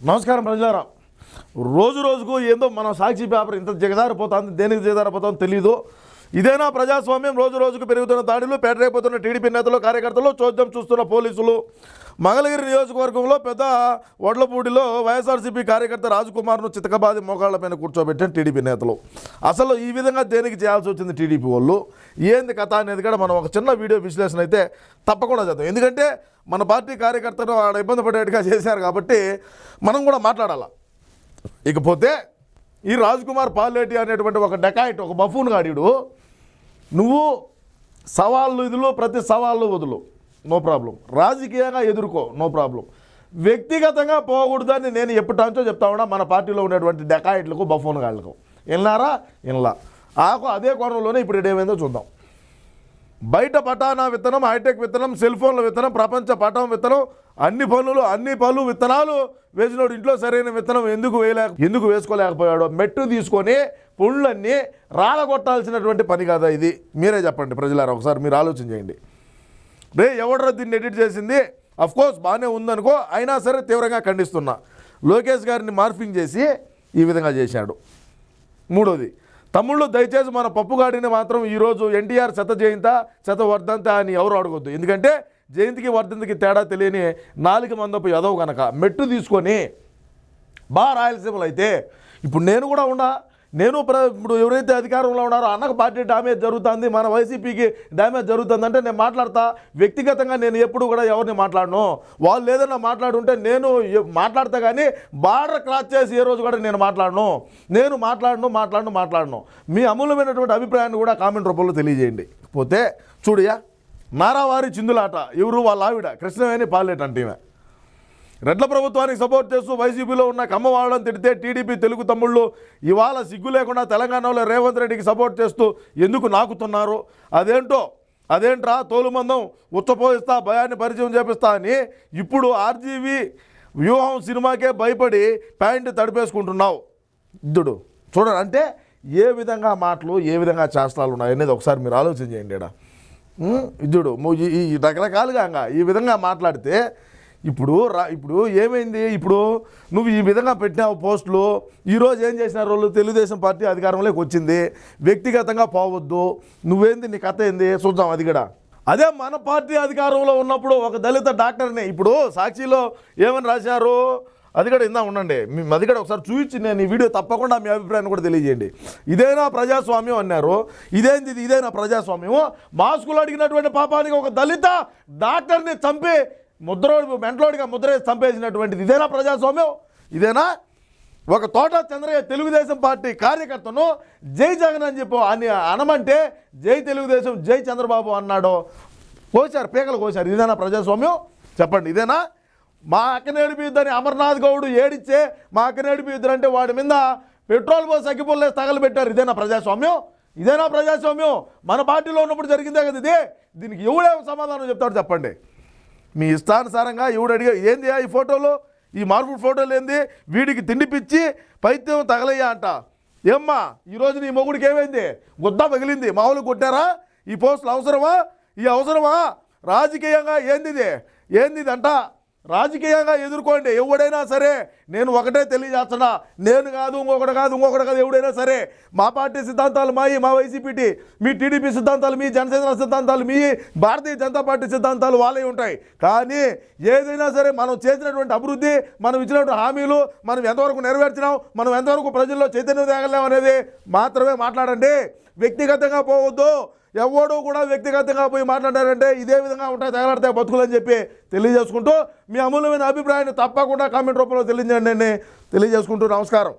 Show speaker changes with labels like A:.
A: నమస్కారం ప్రజలారా. రోజు రోజుకు ఏందో మన సాక్షి పేపర్ ఇంత దిగజారిపోతుంది దేనికి దిగజారిపోతుందో తెలియదు ఇదేనా ప్రజాస్వామ్యం? రోజు రోజుకు పెరుగుతున్న దాడులు పేటరైపోతున్న టీడీపీ నేతలు కార్యకర్తలు చోద్యం చూస్తున్న పోలీసులు. మంగళగిరి నియోజకవర్గంలో పెద్ద వడ్లపూడిలో వైఎస్ఆర్సీపీ కార్యకర్త రాజకుమార్ను చితకబాది మోకాళ్ళపైన కూర్చోబెట్టిన టీడీపీ నేతలు. అసలు ఈ విధంగా దేనికి చేయాల్సి వచ్చింది టీడీపీ వాళ్ళు? ఏంది కథ అనేది కూడా మనం ఒక చిన్న వీడియో విశ్లేషణ అయితే తప్పకుండా చేద్దాం. ఎందుకంటే మన పార్టీ కార్యకర్తను ఆడ ఇబ్బంది పడేట్టుగా చేశారు కాబట్టి మనం కూడా మాట్లాడాల? ఇకపోతే ఈ రాజ్ కుమార్ పాలేటి అనేటువంటి ఒక డెకాయిట్ ఒక బఫూన్ గాడిడు నువ్వు సవాళ్ళు ఇదిలో ప్రతి సవాళ్ళు వదులు. No problem. రాజకీయంగా ఎదుర్కో నో ప్రాబ్లం. వ్యక్తిగతంగా పోకూడదని నేను ఎప్పటించో చెప్తా ఉన్నా మన పార్టీలో ఉన్నటువంటి డెకాయిట్లకు బఫూన్ గాళ్ళకు. విన్నారా? వినలా. ఆకు అదే కోణంలోనే ఇప్పుడు ఏమైందో చూద్దాం. బయట పటానా విత్తనం హైటెక్ విత్తనం సెల్ ఫోన్ల విత్తనం ప్రపంచ పటం విత్తనం అన్ని పనులు అన్ని పనులు విత్తనాలు వేసినోడు ఇంట్లో సరైన విత్తనం ఎందుకు వేయలేక ఎందుకు వేసుకోలేకపోయాడో మెట్టు తీసుకొని పుళ్ళన్నీ రాలగొట్టాల్సినటువంటి పని కదా ఇది? మీరే చెప్పండి ప్రజలారా ఒకసారి మీరు ఆలోచన చేయండి. రే ఎవడరా దీన్ని ఎడిట్ చేసింది? అఫ్ కోర్స్ బాగానే ఉందనుకో అయినా సరే తీవ్రంగా ఖండిస్తున్నా. లోకేష్ గారిని మార్ఫింగ్ చేసి ఈ విధంగా చేశాడు. మూడోది తమ్ముళ్ళు దయచేసి మన పప్పుగాడిని మాత్రం ఈరోజు ఎన్టీఆర్ శత జయంత శత వర్ధంత అని ఎవరు అడగొద్దు. ఎందుకంటే జయంతికి వర్ధంతికి తేడా తెలియని నాలుగు మందపు ఎదవు కనుక మెట్టు తీసుకొని బా రాయలసీమలో అయితే ఇప్పుడు నేను కూడా ఉన్నా నేను ఇప్పుడు ఎవరైతే అధికారంలో ఉన్నారో అన్నకు పార్టీ డ్యామేజ్ జరుగుతుంది మన వైసీపీకి డ్యామేజ్ జరుగుతుందంటే నేను మాట్లాడతా. వ్యక్తిగతంగా నేను ఎప్పుడు కూడా ఎవరిని మాట్లాడను. వాళ్ళు ఏదైనా మాట్లాడుంటే నేను మాట్లాడతా కానీ బార్డర్ క్రాస్ చేసి ఏ రోజు కూడా నేను మాట్లాడను. నేను మాట్లాడను మాట్లాడను మాట్లాడను. మీ అమూల్యమైనటువంటి అభిప్రాయాన్ని కూడా కామెంట్ రూపంలో తెలియజేయండి. పోతే చూడయా నారావారి చిందులాట ఎవరు వాళ్ళ ఆవిడ కృష్ణవేణి పాలేట్ అంటే ఈమె. రెడ్ల ప్రభుత్వానికి సపోర్ట్ చేస్తూ వైసీపీలో ఉన్న కమ్మవాళ్ళని తిడితే టీడీపీ తెలుగు తమ్ముళ్ళు ఇవాళ సిగ్గు లేకుండా తెలంగాణలో రేవంత్ రెడ్డికి సపోర్ట్ చేస్తూ ఎందుకు నాకుతున్నారు? అదేంటో అదేంట్రా తోలుమందం ఉచ్చపోయిస్తా భయాన్ని పరిచయం చేపిస్తా అని ఇప్పుడు ఆర్జీవీ వ్యూహం సినిమాకే భయపడి ప్యాంటు తడిపేసుకుంటున్నావు. ఇద్దుడు చూడండి అంటే ఏ విధంగా మాటలు ఏ విధంగా చేష్టాలు ఉన్నాయి అనేది ఒకసారి మీరు ఆలోచన చేయండి ఇక్కడ ఇద్దుడు ఈ రకరకాలుగా ఈ విధంగా మాట్లాడితే ఇప్పుడు రా ఇప్పుడు ఏమైంది? ఇప్పుడు నువ్వు ఈ విధంగా పెట్టినావు పోస్టులు ఈరోజు ఏం చేసినారు వాళ్ళు? తెలుగుదేశం పార్టీ అధికారంలోకి వచ్చింది. వ్యక్తిగతంగా పోవద్దు. నువ్వేంది? నీ కథ ఏంది? చూద్దాం అది కూడా. అదే మన పార్టీ అధికారంలో ఉన్నప్పుడు ఒక దళిత డాక్టర్ని ఇప్పుడు సాక్షిలో ఏమని రాశారు? అది కూడా ఇందా ఉండండి. మేము అది కూడా ఒకసారి చూపించి నేను ఈ వీడియో తప్పకుండా మీ అభిప్రాయాన్ని కూడా తెలియజేయండి. ఇదేనా ప్రజాస్వామ్యం అన్నారు. ఇదేంది ఇది? ఇదేనా ప్రజాస్వామ్యం మాస్కులు అడిగినటువంటి పాపానికి ఒక దళిత డాక్టర్ని చంపి ముద్రోడి మెంట్లోడిగా ముద్ర చంపేసినటువంటిది. ఇదేనా ప్రజాస్వామ్యం? ఇదేనా? ఒక తోట చంద్రయ్య తెలుగుదేశం పార్టీ కార్యకర్తను జై జగన్ అని చెప్పి అని అనమంటే జై తెలుగుదేశం జై చంద్రబాబు అన్నాడు. కోశారు పీకలు కోశారు. ఇదేనా ప్రజాస్వామ్యం? చెప్పండి ఇదేనా? మా అక్కని ఏడిపిద్దని అమర్నాథ్ గౌడ్ ఏడిచ్చే మా అక్కని ఏడిపిద్దరు అంటే వాడి మీద పెట్రోల్ పోసి అగ్గిపుల్లే తగలబెట్టారు. ఇదేనా ప్రజాస్వామ్యం? ఇదేనా ప్రజాస్వామ్యం? మన పార్టీలో ఉన్నప్పుడు జరిగిందే కదా ఇది. దీనికి ఎవడే సమాధానం చెప్తాడు చెప్పండి. మీ ఇష్టానుసారంగా ఎవడు అడిగా ఏంది ఈ ఫోటోలో? ఈ మార్పుడు ఫోటోలు ఏంది? వీడికి తిండిపిచ్చి పైత్యం తగలయ్యా అంట. ఏమ్మా ఈరోజు నీ మొగుడికి ఏమైంది? గుద్ద పగిలింది. మామూలు కొట్టారా? ఈ పోస్టులు అవసరమా? ఈ అవసరమా? రాజకీయంగా ఏంది ఇది ఏంది అంట రాజకీయంగా ఎదుర్కోండి. ఎవడైనా సరే నేను ఒకటే తెలియజేస్తున్నా. నేను కాదు ఇంకొకటి కాదు ఇంకొకటి కాదు ఎవడైనా సరే మా పార్టీ సిద్ధాంతాలు మాయి మా వైసీపీటీ మీ టీడీపీ సిద్ధాంతాలు మీ జనసేన సిద్ధాంతాలు మీ భారతీయ జనతా పార్టీ సిద్ధాంతాలు వాళ్ళే ఉంటాయి. కానీ ఏదైనా సరే మనం చేసినటువంటి అభివృద్ధి మనం ఇచ్చినటువంటి హామీలు మనం ఎంతవరకు నెరవేర్చినాం మనం ఎంతవరకు ప్రజల్లో చైతన్యం తేగలేం అనేది మాత్రమే మాట్లాడండి. వ్యక్తిగతంగా పోవద్దు. ఎవడూ కూడా వ్యక్తిగతంగా పోయి మాట్లాడారంటే ఇదే విధంగా ఉంటాయి తగలాడతాయి బతుకులని చెప్పి తెలియజేసుకుంటూ మీ అమూల్యమైన అభిప్రాయాన్ని తప్పకుండా కామెంట్ రూపంలో తెలియజేయండి తెలియజేసుకుంటూ నమస్కారం.